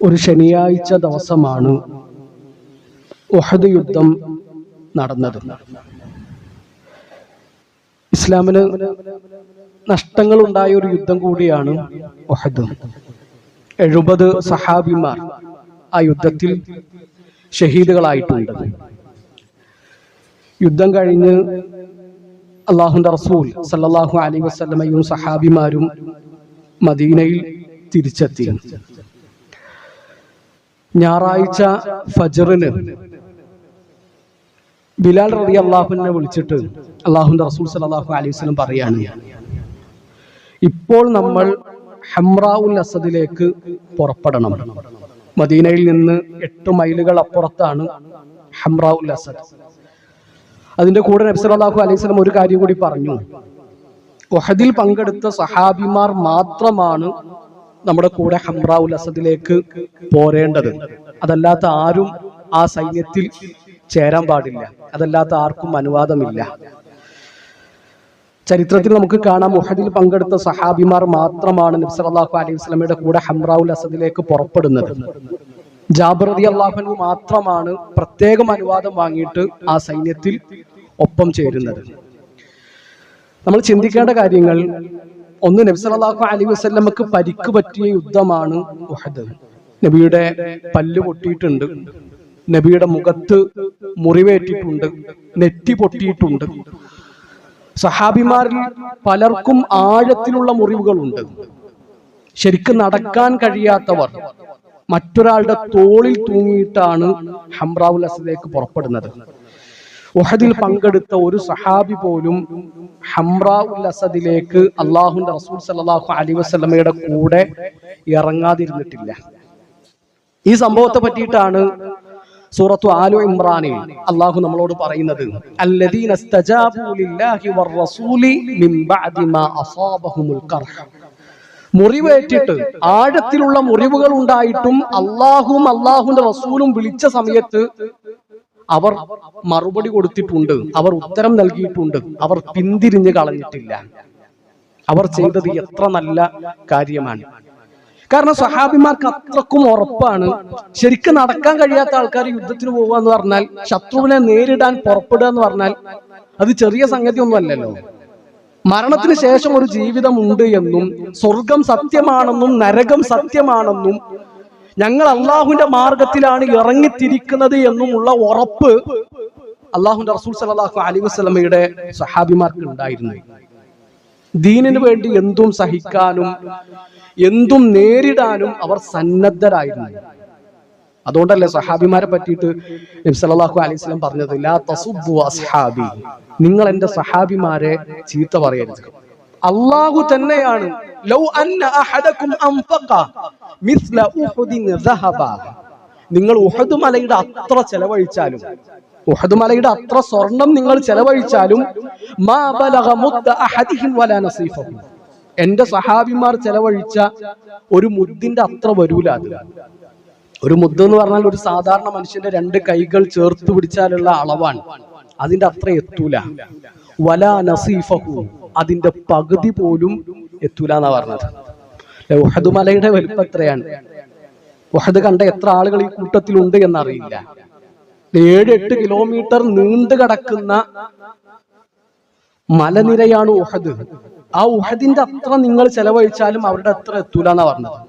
ഒരു ശനിയാഴ്ച ദിവസമാണ് ഒഹദ് യുദ്ധം നടന്നത്. ഇസ്ലാമിന് നഷ്ടങ്ങൾ ഉണ്ടായ ഒരു യുദ്ധം കൂടിയാണ് ഒഹദ് എഴുപത് സഹാബിമാർ ആ യുദ്ധത്തിൽ ഷഹീദുകളായിട്ടുണ്ട്. യുദ്ധം കഴിഞ്ഞ് അള്ളാഹുന്റെ റസൂൽ സല്ലാഹു അലൈ വസ്ലമയും സഹാബിമാരും മദീനയിൽ തിരിച്ചെത്തി. ഞായറാഴ്ച ഫജറിന് ബിലാൽ റബി അള്ളാഹുവിനെ വിളിച്ചിട്ട് അള്ളാഹുന്റെ റസൂൽ സലാഹു അലൈഹി വസല്ലം പറയാണ് ഇപ്പോൾ നമ്മൾ ഹംറാവുൽ അസദിലേക്ക് പുറപ്പെടണം. മദീനയിൽ നിന്ന് എട്ട് മൈലുകൾ അപ്പുറത്താണ് ഹംറാവുൽ അസദ്. അതിന്റെ കൂടെ നബി സല്ലല്ലാഹു അലൈഹി വസല്ലം ഒരു കാര്യം കൂടി പറഞ്ഞു. ഒഹദിൽ പങ്കെടുത്ത സഹാബിമാർ മാത്രമാണ് നമ്മുടെ കൂടെ ഹംറാഉൽ അസദിലേക്ക് പോരേണ്ടത്. അതല്ലാത്ത ആരും ആ സൈന്യത്തിൽ ചേരാൻ പാടില്ല. അതല്ലാത്ത ആർക്കും അനുവാദമില്ല. ചരിത്രത്തിൽ നമുക്ക് കാണാം മുഹദിൽ പങ്കെടുത്ത സഹാബിമാർ മാത്രമാണ് നബി സല്ലല്ലാഹു അലൈഹി വസല്ലമയുടെ കൂടെ ഹംറാഉൽ അസദിലേക്ക് പുറപ്പെടുന്നത്. ജാബർ റതി അള്ളാഹു മാത്രമാണ് പ്രത്യേകം അനുവാദം വാങ്ങിയിട്ട് ആ സൈന്യത്തിൽ ഒപ്പം ചേരുന്നത്. നമ്മൾ ചിന്തിക്കേണ്ട കാര്യങ്ങൾ ഒന്ന് നബി സല്ലല്ലാഹു അലൈഹി വസല്ലമക്ക് പരിക്ക് പറ്റിയ യുദ്ധമാണ് ഉഹദ്. നബിയുടെ പല്ല് പൊട്ടിയിട്ടുണ്ട്. നബിയുടെ മുഖത്ത് മുറിവേറ്റിട്ടുണ്ട്. നെറ്റി പൊട്ടിയിട്ടുണ്ട്. സഹാബിമാരിൽ പലർക്കും ആഴത്തിലുള്ള മുറിവുകളുണ്ട്. ശരിക്കും നടക്കാൻ കഴിയാത്തവർ മറ്റൊരാളുടെ തോളിൽ തൂങ്ങിയിട്ടാണ് ഹംറാവുൽ അസദിലേക്ക് പുറപ്പെടുന്നത്. ഉഹദിൽ പങ്കെടുത്ത ഒരു സഹാബി പോലും ഹംറ ഉൽ അസദിലേക്ക് അള്ളാഹുന്റെ റസൂൽ സല്ലല്ലാഹു അലി വസ്ലമയുടെ കൂടെ ഇറങ്ങാതിരുന്നിട്ടില്ല. ഈ സംഭവത്തെ പറ്റിയിട്ടാണ് സൂറത്തു ആലു ഇമ്രാനിൽ അള്ളാഹു നമ്മളോട് പറയുന്നത് മുറിവേറ്റിട്ട് ആഴത്തിലുള്ള മുറിവുകൾ ഉണ്ടായിട്ടും അള്ളാഹും അള്ളാഹുന്റെ റസൂലും വിളിച്ച സമയത്ത് അവർ മറുപടി കൊടുത്തിട്ടുണ്ട്. അവർ ഉത്തരം നൽകിയിട്ടുണ്ട്. അവർ പിന്തിരിഞ്ഞു കളഞ്ഞിട്ടില്ല. അവർ ചെയ്തത് എത്ര നല്ല കാര്യമാണ്. കാരണം സഹാബിമാർക്ക് അത്രക്കും ഉറപ്പാണ്. ശരിക്കും നടക്കാൻ കഴിയാത്ത ആൾക്കാർ യുദ്ധത്തിന് പോവുക എന്ന് പറഞ്ഞാൽ ശത്രുവിനെ നേരിടാൻ പുറപ്പെടുക എന്ന് പറഞ്ഞാൽ അത് ചെറിയ സംഗതി ഒന്നുമല്ലല്ലോ മരണത്തിന് ശേഷം ഒരു ജീവിതമുണ്ട് എന്നും സ്വർഗം സത്യമാണെന്നും നരകം സത്യമാണെന്നും ഞങ്ങൾ അള്ളാഹുവിന്റെ മാർഗത്തിലാണ് ഇറങ്ങിത്തിരിക്കുന്നത് എന്നുമുള്ള ഉറപ്പ് അള്ളാഹുന്റെ റസൂൽ സലാഹു അലി വസ്ലമയുടെ സഹാബിമാർക്ക് ഉണ്ടായിരുന്നു. ദീനിനു വേണ്ടി എന്തും സഹിക്കാനും എന്തും നേരിടാനും അവർ സന്നദ്ധരായിരുന്നു. അതുകൊണ്ടല്ലേ സഹാബിമാരെ പറ്റിയിട്ട് നബി സല്ലല്ലാഹു അലൈഹി സ്വലം പറഞ്ഞത് ലാ അസ്ഹാബി. നിങ്ങൾ എന്റെ സഹാബിമാരെ ചീത്ത പറയരുത്. അള്ളാഹു തന്നെയാണ് ലൗ അന്ന മിസ്ല നിങ്ങൾ ഉഹദ് മലയുടെ അത്ര ചെലവഴിച്ചാലും ഉഹദ് മലയുടെ അത്ര സ്വർണം നിങ്ങൾ ചെലവഴിച്ചാലും എന്റെ സഹാബിമാർ ചെലവഴിച്ച ഒരു മുദ്ദിന്റെ അത്ര വരൂല അത്. ഒരു മുദ്ദ എന്ന് പറഞ്ഞാൽ ഒരു സാധാരണ മനുഷ്യന്റെ രണ്ട് കൈകൾ ചേർത്ത് പിടിച്ചാലുള്ള അളവാണ്. അതിന്റെ അത്ര എത്തൂല. വലാ നസീഫഹു. അതിന്റെ പകുതി പോലും എത്തൂല എന്നാ പറഞ്ഞത്. ഉഹദ് മലയുടെ വലുപ്പം എത്രയാണ്? ഉഹദ് കണ്ട എത്ര ആളുകൾ ഈ കൂട്ടത്തിലുണ്ട് എന്നറിയില്ല. ഏഴ് എട്ട് കിലോമീറ്റർ നീണ്ടു കിടക്കുന്ന മലനിരയാണ് ഉഹദ്. ആ ഉഹദിന്റെ അത്ര നിങ്ങൾ ചെലവഴിച്ചാലും അവരുടെ അത്ര എത്തൂലെന്നാ പറഞ്ഞത്.